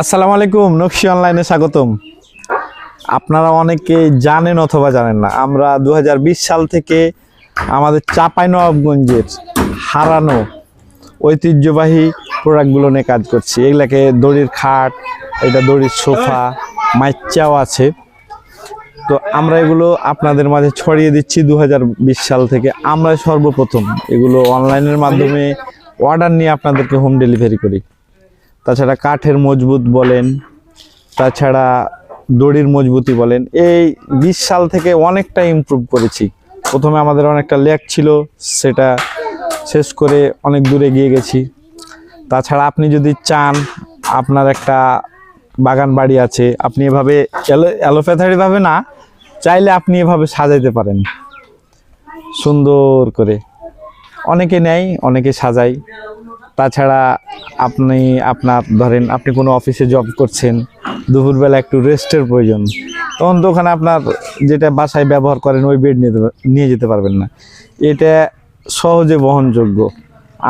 আসসালামু আলাইকুম, নকশি অনলাইনে স্বাগতম। আপনারা অনেকে জানেন অথবা জানেন না, আমরা দু হাজার বিশ সাল থেকে আমাদের চাপাই নবাবগঞ্জের হারানো ঐতিহ্যবাহী প্রোডাক্টগুলো নিয়ে কাজ করছি। এগুলাকে দড়ির খাট, এটা দড়ির সোফা মাইচাও আছে। তো আমরা এগুলো আপনাদের মাঝে ছড়িয়ে দিচ্ছি দু হাজার বিশ সাল থেকে। আমরা সর্বপ্রথম এগুলো অনলাইনের মাধ্যমে অর্ডার নিয়ে আপনাদেরকে হোম ডেলিভারি করি। তাছাড়া কাঠের মজবুত বলেন, তাছাড়া দড়ির মজবুতি বলেন, এই বিশ সাল থেকে অনেকটা ইমপ্রুভ করেছি। প্রথমে আমাদের অনেকটা লেক ছিল, সেটা শেষ করে অনেক দূরে গিয়ে গেছি। তাছাড়া আপনি যদি চান, আপনার একটা বাগান বাড়ি আছে, আপনি এভাবে অ্যালোপ্যাথারিভাবে না, চাইলে আপনি এভাবে সাজাইতে পারেন। সুন্দর করে। অনেকে নেয়, অনেকে সাজায়। তাছাড়া আপনি আপনার, ধরেন আপনি কোনো অফিসে জব করছেন, দুপুরবেলা একটু রেস্টের প্রয়োজন, তখন তো ওখানে আপনার যেটা বাসায় ব্যবহার করেন ওই বেড নিয়ে যেতে পারবেন না। এটা সহজে বহনযোগ্য।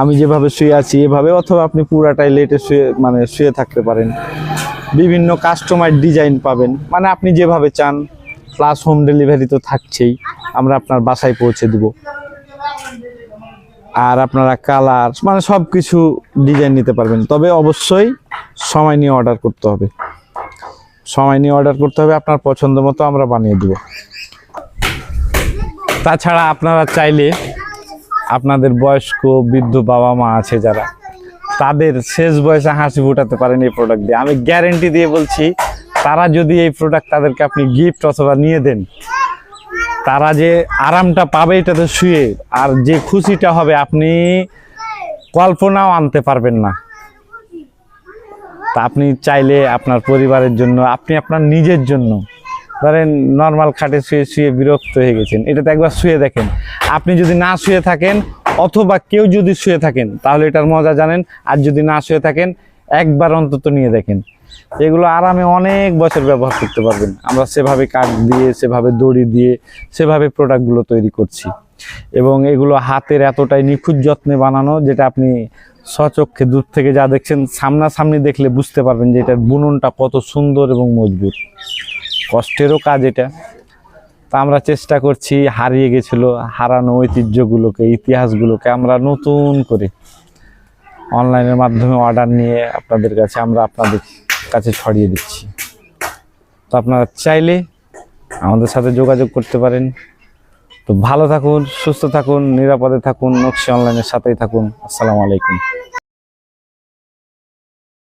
আমি যেভাবে শুয়ে আছি এভাবে, অথবা আপনি পুরাটাই লেটে শুয়ে মানে শুয়ে থাকতে পারেন। বিভিন্ন কাস্টমার ডিজাইন পাবেন। মানে আপনি যেভাবে চান প্লাস হোম ডেলিভারি তো থাকছেই, আমরা আপনার বাসায় পৌঁছে দেবো। আর আপনারা কালার মানে সব কিছু ডিজাইন নিতে পারবেন। তবে অবশ্যই সময় নিয়ে অর্ডার করতে হবে। সময় নিয়ে অর্ডার করতে হবে, আপনার পছন্দ মতো আমরা বানিয়ে দেব। তাছাড়া আপনারা চাইলে আপনাদের বয়স্ক, বৃদ্ধ বাবা মা আছে যারা, তাদের শেষ বয়সে হাসি ফোটাতে পারেন এই প্রোডাক্ট দিয়ে। আমি গ্যারেন্টি দিয়ে বলছি, তারা যদি এই প্রোডাক্ট তাদেরকে আপনি গিফট অথবা নিয়ে দেন তারা যে আরামটা পাবে এটাতে শুয়ে, আর যে খুশিটা হবে আপনি কল্পনাও আনতে পারবেন না। তা আপনি চাইলে আপনার পরিবারের জন্য, আপনি আপনার নিজের জন্য, ধরেন নর্মাল খাটে শুয়ে শুয়ে বিরক্ত হয়ে গেছেন, এটাতে একবার শুয়ে দেখেন। আপনি যদি না শুয়ে থাকেন, অথবা কেউ যদি শুয়ে থাকেন, তাহলে এটার মজা জানেন, আর যদি না শুয়ে থাকেন একবার অন্তত নিয়ে দেখেন। এগুলো আরামে অনেক বছর ব্যবহার করতে পারবেন। আমরা সেভাবে কাঠ দিয়ে, সেভাবে দড়ি দিয়ে, সেভাবে প্রোডাক্টগুলো তৈরি করছি। এবং এগুলো হাতের এতটাই নিখুঁত যত্নে বানানো যেটা আপনি সচক্ষে দূর থেকে যা দেখছেন, সামনাসামনি দেখলে বুঝতে পারবেন যে এটার বুননটা কত সুন্দর এবং মজবুত। কষ্টেরও কাজ এটা। তা আমরা চেষ্টা করছি, হারিয়ে গেছিল হারানো ঐতিহ্যগুলোকে, ইতিহাসগুলোকে আমরা নতুন করে অনলাইনের মাধ্যমে অর্ডার নিয়ে আপনাদের কাছে আমরা আপনাদের কাছে ছড়িয়ে দিচ্ছি। তো আপনারা চাইলে আমাদের সাথে যোগাযোগ করতে পারেন। তো ভালো থাকুন, সুস্থ থাকুন, নিরাপদে থাকুন, নকশি অনলাইনের সাথেই থাকুন। আসসালামু আলাইকুম।